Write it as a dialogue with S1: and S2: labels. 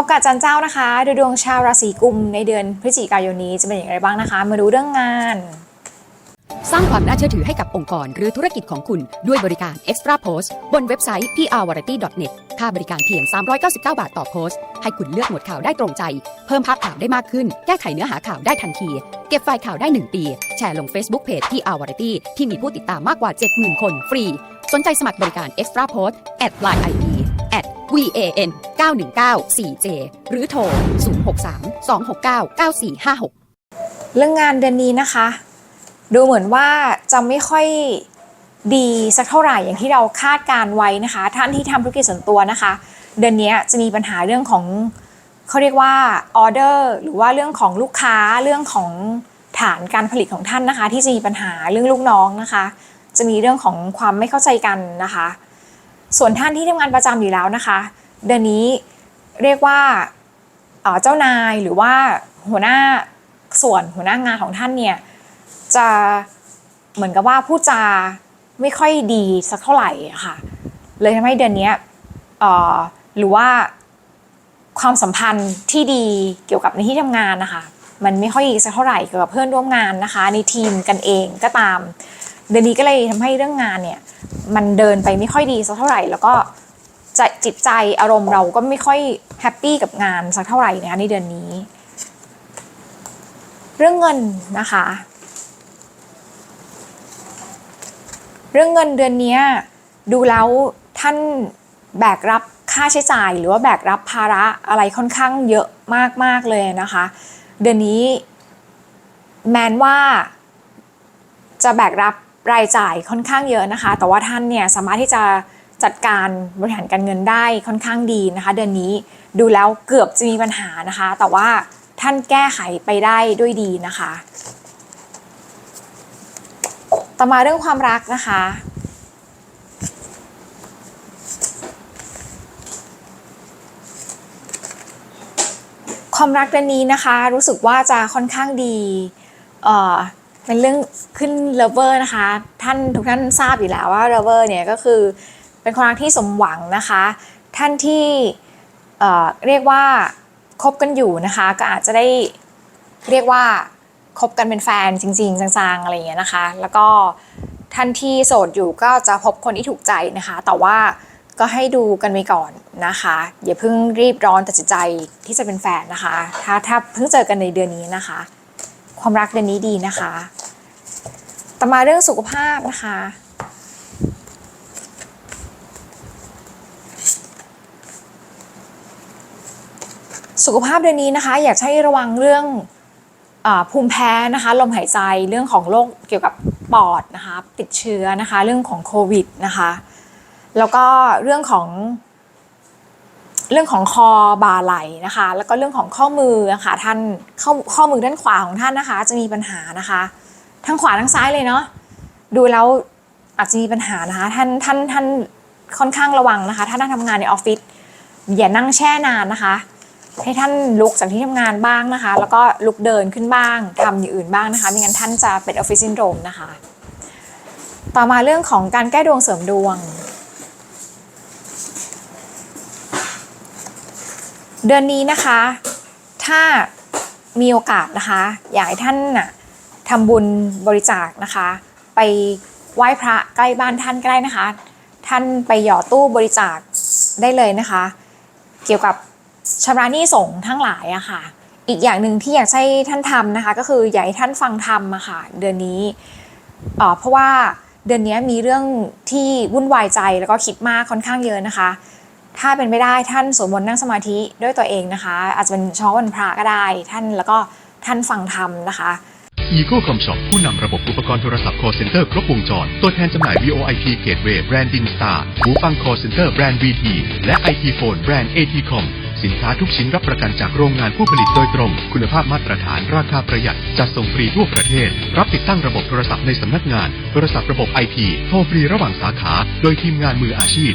S1: พบกับจันเจ้านะคะดูดวงชาวราศีกุมในเดือนพฤศจิกายนนี้จะเป็นอย่างไรบ้างนะคะ มาดูเรื่องงาน
S2: สร้างความน่าเชื่อถือให้กับองค์กรหรือธุรกิจของคุณด้วยบริการ Extra Post บนเว็บไซต์ prvariety.net ค่าบริการเพียง 399 บาทต่อโพสต์ ให้คุณเลือกหมวดข่าวได้ตรงใจ เพิ่มภาพข่าวได้มากขึ้น แก้ไขเนื้อหาข่าวได้ทันที เก็บไฟล์ข่าวได้ 1 ปี แชร์ลง Facebook Page prvariety ที่มีผู้ติดตามมากกว่า 70,000 คนฟรี สนใจสมัครบริการ Extra Post at line ID van 919 4j หรือโทร 063 269 9456
S1: เรื่องงานเดือนนี้นะคะ ดูเหมือนว่าจะไม่ค่อยดีสักเท่าไหร่อย่างที่เราคาดการไว้นะคะ ท่านที่ทำธุรกิจส่วนตัวนะคะ เดือนนี้จะมีปัญหาเรื่องของเขาเรียกว่าออเดอร์หรือว่าเรื่องของลูกค้าเรื่องของฐานการผลิตของท่านนะคะ ที่จะมีปัญหาเรื่องลูกน้องนะคะ จะมีเรื่องของความไม่เข้าใจกันนะคะ ส่วนท่านที่ทำงานประจำอยู่แล้วนะคะ เดือนนี้เรียกว่าเจ้านายหรือว่าหัวหน้าส่วนหัวหน้างานของท่านเนี่ยจะเหมือนกับว่าพูดจาไม่ค่อยดีสักเท่าไหร่ค่ะ เลยทำให้เดือนนี้หรือว่าความสัมพันธ์ที่ดีเกี่ยวกับในที่ทำงานนะคะ มันไม่ค่อยดีสักเท่าไหร่เกี่ยวกับเพื่อนร่วมงานนะคะ ในทีมกันเองก็ตาม เดือนนี้ก็เลยทำให้เรื่องงานเนี่ยมันเดินไปไม่ค่อยดีสักเท่าไหร่ แล้วก็จิตใจอารมณ์เราก็ไม่ค่อยแฮปปี้กับงานสักเท่าไหร่นะในเดือนนี้ เรื่องเงินนะคะ เรื่องเงินเดือนนี้ดูแล้วท่านแบกรับค่าใช้จ่ายหรือว่าแบกรับภาระอะไรค่อนข้างเยอะมากๆเลยนะคะ เดือนนี้แมนว่าจะแบกรับ รายจ่ายค่อนข้างเยอะนะคะ แต่ว่าท่านเนี่ยสามารถที่จะจัดการบริหารการเงินได้ค่อนข้างดีนะคะ เดือนนี้ดูแล้วเกือบจะมีปัญหานะคะ แต่ว่าท่านแก้ไขไปได้ด้วยดีนะคะ ต่อมาเรื่องความรักนะคะ ความรักเดือนนี้นะคะ รู้สึกว่าจะค่อนข้างดี เป็นเรื่องขึ้นเลเวอร์นะคะ ท่านทุกท่านทราบอยู่แล้วว่าเลเวอร์เนี่ยก็คือเป็นความรักที่สมหวังนะคะ ท่านที่เเรียกว่าคบกันอยู่นะคะ ก็อาจจะได้เรียกว่าคบกันเป็นแฟนจริง ๆจังๆอะไรอย่างเงี้ยนะคะ แล้วก็ท่านที่โสดอยู่ก็จะพบคนที่ถูกใจนะคะ แต่ว่าก็ให้ดูกันไปก่อนนะคะ อย่าเพิ่งรีบร้อนตัดสินใจที่จะเป็นแฟนนะคะ ถ้าถ้าเพิ่งเจอกันในเดือนนี้นะคะ ความรักเดือนนี้ดีนะคะ ต่อมาเรื่องสุขภาพนะคะ สุขภาพเดือนนี้นะคะ อยากให้ระวังเรื่องอภูมิแพ้นะคะลมหายใจเรื่องของโรคเกี่ยวกับปอดนะคะติดเชื้อนะคะ เรื่องของโควิดนะคะ แล้วก็เรื่องของ เรื่องของคอบ่าไหล่นะคะ แล้วก็เรื่องของข้อมือนะคะท่านข้อข้อมือด้านขวาของท่านนะคะ จะมีปัญหานะคะทั้งขวาทั้งซ้ายเลยเนาะดูแล้วอาจจะมีปัญหานะคะท่านท่านท่านค่อนข้างระวังนะคะ ถ้าท่านทำงานในออฟฟิศอย่านั่งแช่นานนะคะ ให้ท่านลุกจากที่ทำงานบ้างนะคะ แล้วก็ลุกเดินขึ้นบ้างทำอย่างอื่นบ้างนะคะไม่งั้นท่านจะเป็นออฟฟิศซินโดรมนะคะ ต่อมาเรื่องของการแก้ดวงเสริมดวง เดือนนี้นะคะ ถ้ามีโอกาสนะคะ อยากให้ท่านน่ะทำบุญบริจาคนะคะ ไปไหว้พระใกล้บ้านท่านก็ได้นะคะ ท่านไปหยอตู้บริจาคได้เลยนะคะ เกี่ยวกับชำระหนี้สงฆ์ทั้งหลายอะค่ะ อีกอย่างหนึ่งที่อยากให้ท่านทำนะคะ ก็คืออยากให้ท่านฟังธรรมอะค่ะ เดือนนี้อ่อเพราะว่าเดือนนี้มีเรื่องที่วุ่นวายใจแล้วก็คิดมากค่อนข้างเยอะนะคะ ถ้าเป็นไม่ได้ท่านสวดมนต์นั่งสมาธิด้วยตัวเองนะคะ อาจจะเป็นช้าวันพระก็ได้ ท่านแล้วก็ท่านฟังธรรมนะคะ
S3: Eagle Com Shop ผู้นำระบบอุปกรณ์โทรศัพท์ call center ครบวงจร ตัวแทนจำหน่าย VoIP Gateway แบรนด์ Dingstar หูฟัง call center แบรนด์ VT และ IT Phone แบรนด์ ATCom สินค้าทุกชิ้นรับประกันจากโรงงานผู้ผลิตโดยตรง คุณภาพมาตรฐาน ราคาประหยัด จัดส่งฟรีทั่วประเทศ รับติดตั้งระบบโทรศัพท์ในสำนักงาน โทรศัพท์ระบบ IP โทรฟรีระหว่างสาขา โดยทีมงานมืออาชีพ